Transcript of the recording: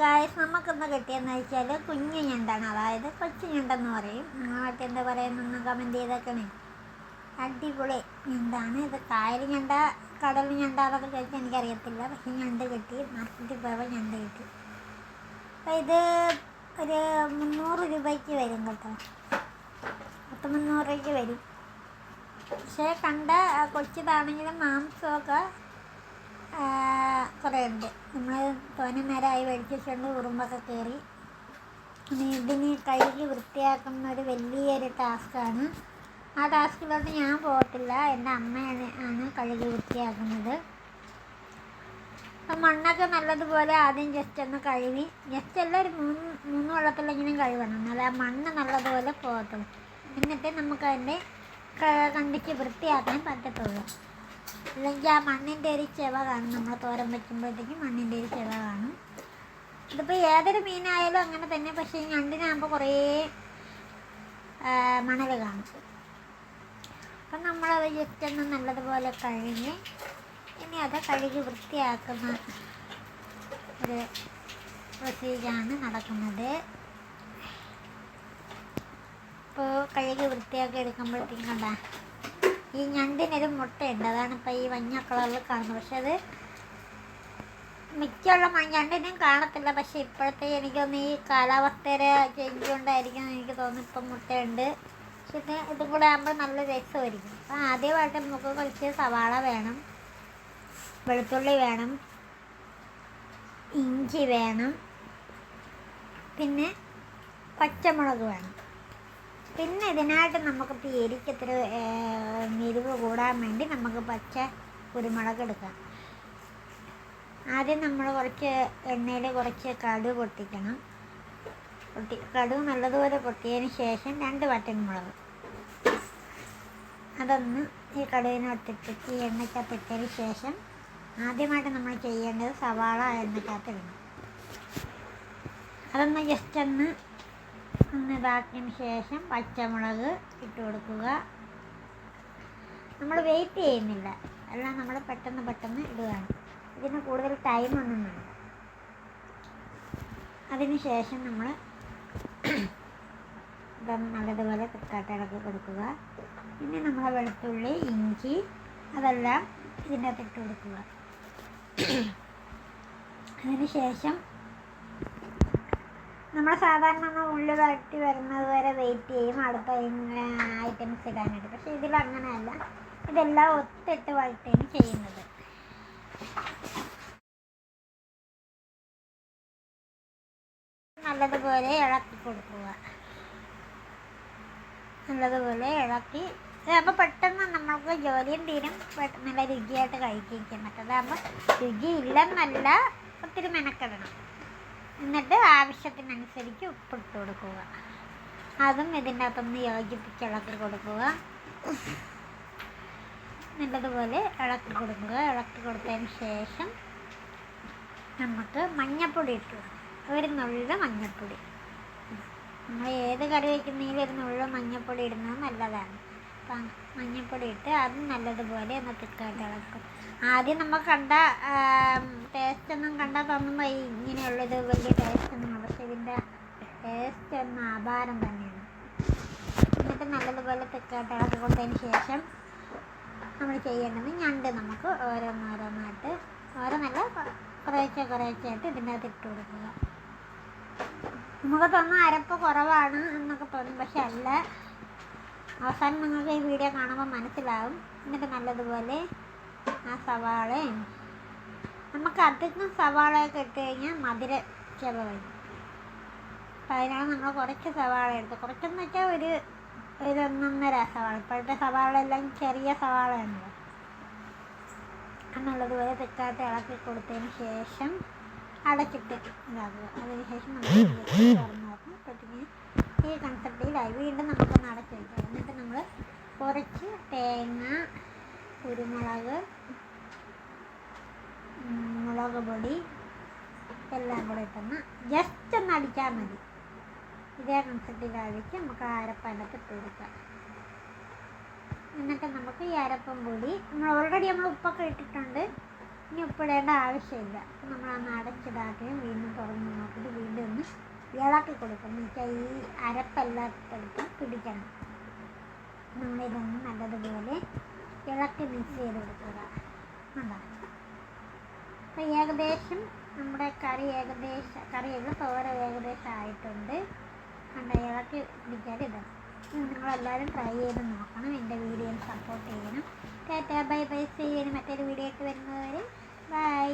Guys നമുക്കിന്ന് കിട്ടിയെന്ന് വെച്ചാൽ കുഞ്ഞു ഞണ്ടാണ്. അതായത് കൊച്ചു ഞണ്ടെന്ന് പറയും. നിങ്ങളൊക്കെ എന്താ പറയുന്നൊന്ന് കമന്റ് ചെയ്തേക്കണേ. അടിപൊളി ഞണ്ടാണ്. ഇത് കായൽ ഞണ്ട കടൽ ഞണ്ട അതൊക്കെ കഴിച്ചാൽ എനിക്കറിയത്തില്ല. പക്ഷെ ഞണ്ട് കിട്ടി. മാർക്കറ്റിൽ പോയപ്പോൾ ഞണ്ട് കിട്ടി. അപ്പോൾ ഇത് ഒരു മുന്നൂറ് രൂപയ്ക്ക് വരും കേട്ടോ. പത്ത് മുന്നൂറ് രൂപയ്ക്ക് വരും. പക്ഷേ കണ്ട കൊച്ചിതാണെങ്കിലും മാംസമൊക്കെ കുറേ ഉണ്ട്. നമ്മൾ തോനെ നേരമായി മേടിച്ചുകൊണ്ട് ഉറുമ്പൊക്കെ കയറി. ഇതിന് കഴുകി വൃത്തിയാക്കുന്ന ഒരു വലിയൊരു ടാസ്ക്കാണ്. ആ ടാസ്കിലോട്ട് ഞാൻ പോകത്തില്ല എന്റെ അമ്മയാണ് ആണ് കഴുകി വൃത്തിയാക്കുന്നത്. അപ്പം മണ്ണൊക്കെ നല്ലതുപോലെ ആദ്യം ജസ്റ്റ് ഒന്ന് കഴുകി ജസ്റ്റ് അല്ല ഒരു മൂന്ന് മൂന്ന് വെള്ളത്തിലെങ്കിലും കഴുകണം. എന്നാലേ ആ മണ്ണ് നല്ലതുപോലെ പോകത്തുള്ളൂ. എന്നിട്ട് നമുക്ക് അതിന്റെ കണ്ടിച്ച് വൃത്തിയാക്കാൻ പറ്റത്തുള്ളൂ. അല്ലെങ്കിൽ ആ മണ്ണിന്റെ ഒരു ചെവ കാണും. നമ്മൾ തോരൻ വയ്ക്കുമ്പോഴത്തേക്കും മണ്ണിന്റെ ഒരു ചെവ കാണും. ഇതിപ്പോൾ ഏതൊരു മീനായാലും അങ്ങനെ തന്നെ. പക്ഷേ ഞണ്ടിനാകുമ്പോൾ കുറേ മണൽ കാണും. അപ്പം നമ്മളത് ജസ്റ്റ് ഒന്ന് നല്ലതുപോലെ കഴുകി ഇനി അത് കഴുകി വൃത്തിയാക്കുന്ന ഒരു പ്രൊസീജറാണ് നടക്കുന്നത്. ഇപ്പോൾ കഴുകി വൃത്തിയാക്കി എടുക്കുമ്പോഴത്തേക്കും കണ്ട ഈ ഞണ്ടിനൊരു മുട്ടയുണ്ട്. അതാണ് ഇപ്പോൾ ഈ മഞ്ഞ കളറിൽ കാണുന്നത്. പക്ഷെ അത് മിക്കുള്ള ഞണ്ടിനും കാണത്തില്ല. പക്ഷെ ഇപ്പോഴത്തെ എനിക്കൊന്ന് ഈ കാലാവസ്ഥയുടെ ചേഞ്ച് കൊണ്ടായിരിക്കും എനിക്ക് തോന്നുന്നു ഇപ്പം മുട്ടയുണ്ട്. പക്ഷെ ഇത് ഇതും കൂടെ ആകുമ്പോൾ നല്ല രസമായിരിക്കും. അപ്പം ആദ്യമായിട്ട് നമുക്ക് കുറച്ച് സവാള വേണം. വെളുത്തുള്ളി വേണം. ഇഞ്ചി വേണം. പിന്നെ പച്ചമുളക് വേണം. പിന്നെ ഇതിനായിട്ട് നമുക്ക് ഇപ്പോൾ എരിക്കത്തിരി എരിവ് കൂടാൻ വേണ്ടി നമുക്ക് പച്ച കുരുമുളക് എടുക്കാം. ആദ്യം നമ്മൾ കുറച്ച് എണ്ണയിൽ കുറച്ച് കടു പൊട്ടിക്കണം. പൊട്ടി കടു നല്ലതുപോലെ പൊട്ടിയതിന് ശേഷം രണ്ട് വറ്റൻമുളക് അതൊന്ന് ഈ കടുകിനകത്തിട്ട് ഈ എണ്ണയ്ക്കകത്തിട്ടതിന് ശേഷം ആദ്യമായിട്ട് നമ്മൾ ചെയ്യേണ്ടത് സവാള എണ്ണയ്ക്കകത്തിടണം അതൊന്ന് ജസ്റ്റ് ഒന്ന് ഇതാക്കിയതിന് ശേഷം പച്ചമുളക് ഇട്ട് കൊടുക്കുക. നമ്മൾ വെയിറ്റ് ചെയ്യുന്നില്ല. എല്ലാം നമ്മൾ പെട്ടെന്ന് പെട്ടെന്ന് ഇടുകയാണ്. ഇതിന് കൂടുതൽ ടൈമൊന്നും വേണ്ട. അതിന് ശേഷം നമ്മൾ ഇതൊന്ന് നല്ലതുപോലെ തൃക്കാട്ട ഇളക്കി കൊടുക്കുക. പിന്നെ നമ്മൾ വെളുത്തുള്ളി ഇഞ്ചി അതെല്ലാം ഇതിന്റെ അകത്ത് ഇട്ട് കൊടുക്കുക. അതിന് ശേഷം നമ്മൾ സാധാരണ നമ്മൾ ഉള്ളി വരട്ടി വരുന്നത് വരെ വെയിറ്റ് ചെയ്യും. അടുത്ത ഐറ്റംസ് ഇടാനായിട്ട്. പക്ഷേ ഇതിൽ അങ്ങനെയല്ല. ഇതെല്ലാം ഒത്തിട്ട് വഴറ്റുകയാണ് ചെയ്യുന്നത്. നല്ലതുപോലെ ഇളക്കി കൊടുക്കുക. നല്ലതുപോലെ ഇളക്കി. ഇതാകുമ്പോൾ പെട്ടെന്ന് നമ്മൾക്ക് ജോലിയും തീരും. നല്ല രുചിയായിട്ട് കഴിക്കാൻ പറ്റും അതാകുമ്പോൾ രുചി ഇല്ലെന്നല്ല ഒത്തിരി മെനക്കെടണം. എന്നിട്ട് ആവശ്യത്തിനനുസരിച്ച് ഉപ്പിട്ട് കൊടുക്കുക. അതും ഇതിന്റെ അകത്തൊന്ന് യോജിപ്പിച്ച് ഇളക്കി കൊടുക്കുക. നല്ലതുപോലെ ഇളക്കി കൊടുക്കുക. ഇളക്കി കൊടുത്തതിന് ശേഷം നമുക്ക് മഞ്ഞൾപ്പൊടി ഇട്ട് ഒരു നുള്ള മഞ്ഞൾപ്പൊടി നമ്മൾ ഏത് കറി വയ്ക്കുന്നതിലും ഒരു നുള്ള മഞ്ഞൾപ്പൊടി ഇടുന്നത് നല്ലതാണ്. മഞ്ഞൾപ്പൊടി ഇട്ട് അത് നല്ലതുപോലെ ഒന്ന് തിക്കായിട്ട് ഇളക്കും. ആദ്യം നമ്മൾ കണ്ട ടേസ്റ്റ് ഒന്നും കണ്ടാൽ തോന്നുമ്പോൾ ഇങ്ങനെയുള്ളത് വലിയ ടേസ്റ്റ് ഒന്നും പക്ഷെ ഇതിന്റെ ടേസ്റ്റ് ഒന്ന് ആഭാരം തന്നെയാണ്. എന്നിട്ട് നല്ലതുപോലെ തിക്കായിട്ട് ഇളക്കി കൊടുത്തതിന് ശേഷം നമ്മൾ ചെയ്യേണ്ടത് ഞണ്ട് നമുക്ക് ഓരോന്നോരോന്നായിട്ട് ഓരോന്നല്ല കുറേശ്ശെ കുറേശ്ശെ ആയിട്ട് ഇതിന്റെ അകത്ത് ഇട്ട് കൊടുക്കുക. നമുക്ക് തോന്നുന്നു അരപ്പ് കുറവാണ് എന്നൊക്കെ തോന്നും. പക്ഷെ അല്ല അവസാനം നിങ്ങൾക്ക് ഈ വീഡിയോ കാണുമ്പോൾ മനസ്സിലാവും. എന്നിട്ട് നല്ലതുപോലെ ആ സവാളയും നമുക്ക് അധികം സവാളയൊക്കെ ഇട്ട് കഴിഞ്ഞാൽ മധുര ചിലവായി അപ്പം അതിനാണ് നമ്മൾ കുറച്ച് സവാള എടുത്ത് കുറച്ചെന്ന് വെച്ചാൽ ഒരു ഒരു ഒന്നൊന്നര സവാള. ഇപ്പോഴത്തെ സവാള എല്ലാം ചെറിയ സവാളയാണല്ലോ എന്നുള്ളതുപോലെ തെക്കാത്ത ഇളക്കി കൊടുത്തതിന് ശേഷം അടച്ചിട്ട് ഇതാക്കുക. അതിന് ശേഷം നമ്മൾ തുറന്നു നോക്കും. അപ്പോഴത്തേക്ക് ഈ കൺസെപ്റ്റിലായി വീണ്ടും നമുക്കൊന്ന് അടച്ച് വയ്ക്കാം എന്നിട്ട് നമ്മൾ കുറച്ച് തേങ്ങ കുരുമുളക് മുളക് പൊടി എല്ലാം കൂടെ ഇട്ടൊന്ന് ജസ്റ്റ് ഒന്ന് അടിച്ചാൽ മതി. ഇതേ കൺസെപ്റ്റിലായിരിക്ക് നമുക്ക് അരപ്പനത്ത് ഇട്ട് കൊടുക്കാം. എന്നിട്ട് നമുക്ക് ഈ അരപ്പം പൊടി നമ്മൾ ഓൾറെഡി നമ്മൾ ഉപ്പൊക്കെ ഇട്ടിട്ടുണ്ട്. ഇനി ഉപ്പിടേണ്ട ആവശ്യമില്ല. നമ്മൾ നമ്മളൊന്ന് അടച്ചിടാക്കുകയും വീണ്ടും തുറന്ന് നോക്കിയിട്ട് ഇളക്കി കൊടുക്കണം എന്നുവെച്ചാൽ ഈ അരപ്പെല്ലാത്തടത്തും പിടിക്കണം. നമ്മളിതൊന്ന് നല്ലതുപോലെ ഇളക്കി മിക്സ് ചെയ്ത് കൊടുക്കുക. അതാണ് അപ്പോൾ ഏകദേശം നമ്മുടെ കറി ഏകദേശം കറിയൊക്കെ തോര ഏകദേശം ആയിട്ടുണ്ട്. കണ്ട ഇളക്കി പിടിക്കാൻ ഇടണം ഇത് നിങ്ങളെല്ലാവരും ട്രൈ ചെയ്ത് നോക്കണം. എന്റെ വീഡിയോ സപ്പോർട്ട് ചെയ്യണം. Tata bye bye. ചെയ്യണം മറ്റൊരു വീഡിയോ ഒക്കെ വരുന്നവരെ ബൈ